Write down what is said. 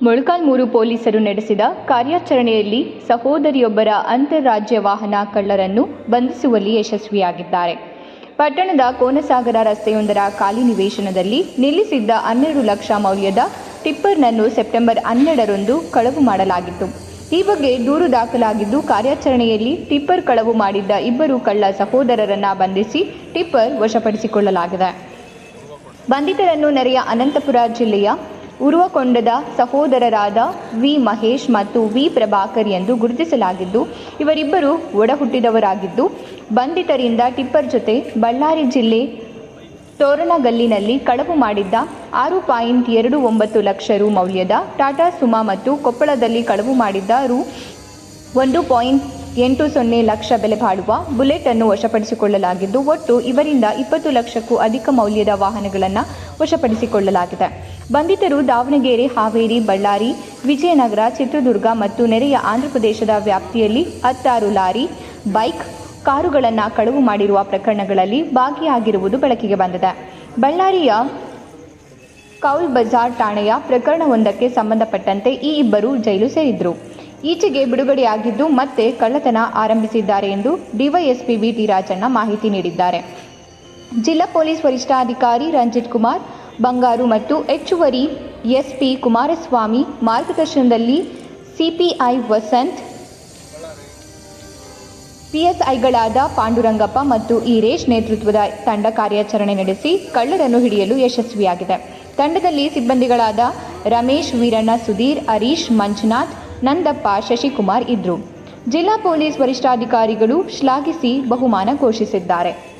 ಮೊಳಕಾಲ್ಮೂರು ಪೊಲೀಸರು ನಡೆಸಿದ ಕಾರ್ಯಾಚರಣೆಯಲ್ಲಿ ಸಹೋದರಿಯೊಬ್ಬರ ಅಂತಾರಾಜ್ಯ ವಾಹನ ಕಳ್ಳರನ್ನು ಬಂಧಿಸುವಲ್ಲಿ ಯಶಸ್ವಿಯಾಗಿದ್ದಾರೆ. ಪಟ್ಟಣದ ಕೋನಸಾಗರ ರಸ್ತೆಯೊಂದರ ಖಾಲಿ ನಿವೇಶನದಲ್ಲಿ ನಿಲ್ಲಿಸಿದ್ದ ಹನ್ನೆರಡು ಲಕ್ಷ ಮೌಲ್ಯದ ಟಿಪ್ಪರ್ನನ್ನು ಸೆಪ್ಟೆಂಬರ್ ಹನ್ನೆರಡರಂದು ಕಳವು ಮಾಡಲಾಗಿತ್ತು. ಈ ಬಗ್ಗೆ ದೂರು ದಾಖಲಾಗಿದ್ದು, ಕಾರ್ಯಾಚರಣೆಯಲ್ಲಿ ಟಿಪ್ಪರ್ ಕಳವು ಮಾಡಿದ್ದ ಇಬ್ಬರು ಕಳ್ಳ ಸಹೋದರರನ್ನ ಬಂಧಿಸಿ ಟಿಪ್ಪರ್ ವಶಪಡಿಸಿಕೊಳ್ಳಲಾಗಿದೆ. ಬಂಧಿತರನ್ನು ನೆರೆಯ ಅನಂತಪುರ ಜಿಲ್ಲೆಯ ಉರುವಕೊಂಡದ ಸಹೋದರರಾದ ವಿ ಮಹೇಶ್ ಮತ್ತು ವಿ ಪ್ರಭಾಕರ್ ಎಂದು ಗುರುತಿಸಲಾಗಿದ್ದು, ಇವರಿಬ್ಬರು ಒಡಹುಟ್ಟಿದವರಾಗಿದ್ದು, ಬಂಧಿತರಿಂದ ಟಿಪ್ಪರ್ ಜೊತೆ ಬಳ್ಳಾರಿ ಜಿಲ್ಲೆ ತೋರಣಗಲ್ಲಿನಲ್ಲಿ ಕಳವು ಮಾಡಿದ್ದ ಆರು ಪಾಯಿಂಟ್ ಎರಡು ಒಂಬತ್ತು ಲಕ್ಷ ರು ಮೌಲ್ಯದ ಟಾಟಾ ಸುಮಾ ಮತ್ತು ಕೊಪ್ಪಳದಲ್ಲಿ ಕಳವು ಮಾಡಿದ್ದ ರು ಒಂದು ಪಾಯಿಂಟ್ ಎಂಟು ಸೊನ್ನೆ ಲಕ್ಷ ಬೆಲೆ ಬಾಳುವ ಬುಲೆಟ್ ಅನ್ನು ವಶಪಡಿಸಿಕೊಳ್ಳಲಾಗಿದ್ದು, ಒಟ್ಟು ಇವರಿಂದ ಇಪ್ಪತ್ತು ಲಕ್ಷಕ್ಕೂ ಅಧಿಕ ಮೌಲ್ಯದ ವಾಹನಗಳನ್ನು ವಶಪಡಿಸಿಕೊಳ್ಳಲಾಗಿದೆ. ಬಂಧಿತರು ದಾವಣಗೆರೆ, ಹಾವೇರಿ, ಬಳ್ಳಾರಿ, ವಿಜಯನಗರ, ಚಿತ್ರದುರ್ಗ ಮತ್ತು ನೆರೆಯ ಆಂಧ್ರಪ್ರದೇಶದ ವ್ಯಾಪ್ತಿಯಲ್ಲಿ ಹತ್ತಾರು ಲಾರಿ, ಬೈಕ್, ಕಾರುಗಳನ್ನು ಕಳವು ಮಾಡಿರುವ ಪ್ರಕರಣಗಳಲ್ಲಿ ಭಾಗಿಯಾಗಿರುವುದು ಬೆಳಕಿಗೆ ಬಂದಿದೆ. ಬಳ್ಳಾರಿಯ ಕೌಲ್ ಬಜಾರ್ ಠಾಣೆಯ ಪ್ರಕರಣವೊಂದಕ್ಕೆ ಸಂಬಂಧಪಟ್ಟಂತೆ ಈ ಇಬ್ಬರು ಜೈಲು ಸೇರಿದ್ರು. ಈಚೆಗೆ ಬಿಡುಗಡೆಯಾಗಿದ್ದು ಮತ್ತೆ ಕಳ್ಳತನ ಆರಂಭಿಸಿದ್ದಾರೆ ಎಂದು ಡಿವೈಎಸ್ಪಿ ವಿಟಿ ರಾಜಣ್ಣ ಮಾಹಿತಿ ನೀಡಿದ್ದಾರೆ. ಜಿಲ್ಲಾ ಪೊಲೀಸ್ ವರಿಷ್ಠಾಧಿಕಾರಿ ರಂಜಿತ್ ಕುಮಾರ್, ಬಂಗಾರು ಮತ್ತು ಹೆಚ್ಚುವರಿ ಎಸ್ಪಿ ಕುಮಾರಸ್ವಾಮಿ ಮಾರ್ಗದರ್ಶನದಲ್ಲಿ ಸಿಪಿಐ ವಸಂತ್, ಪಿಎಸ್ಐಗಳಾದ ಪಾಂಡುರಂಗಪ್ಪ ಮತ್ತು ಈರೇಶ್ ನೇತೃತ್ವದ ತಂಡ ಕಾರ್ಯಾಚರಣೆ ನಡೆಸಿ ಕಳ್ಳರನ್ನು ಹಿಡಿಯಲು ಯಶಸ್ವಿಯಾಗಿದೆ. ತಂಡದಲ್ಲಿ ಸಿಬ್ಬಂದಿಗಳಾದ ರಮೇಶ್ ವೀರಣ್ಣ ಸುಧೀರ್, ಹರೀಶ್ ಮಂಜುನಾಥ್ ನಂದಪ್ಪ ಶಶಿಕುಮಾರ್ ಇದ್ರು. ಜಿಲ್ಲಾ ಪೊಲೀಸ್ ವರಿಷ್ಠಾಧಿಕಾರಿಗಳು ಶ್ಲಾಘಿಸಿ ಬಹುಮಾನ ಘೋಷಿಸಿದ್ದಾರೆ.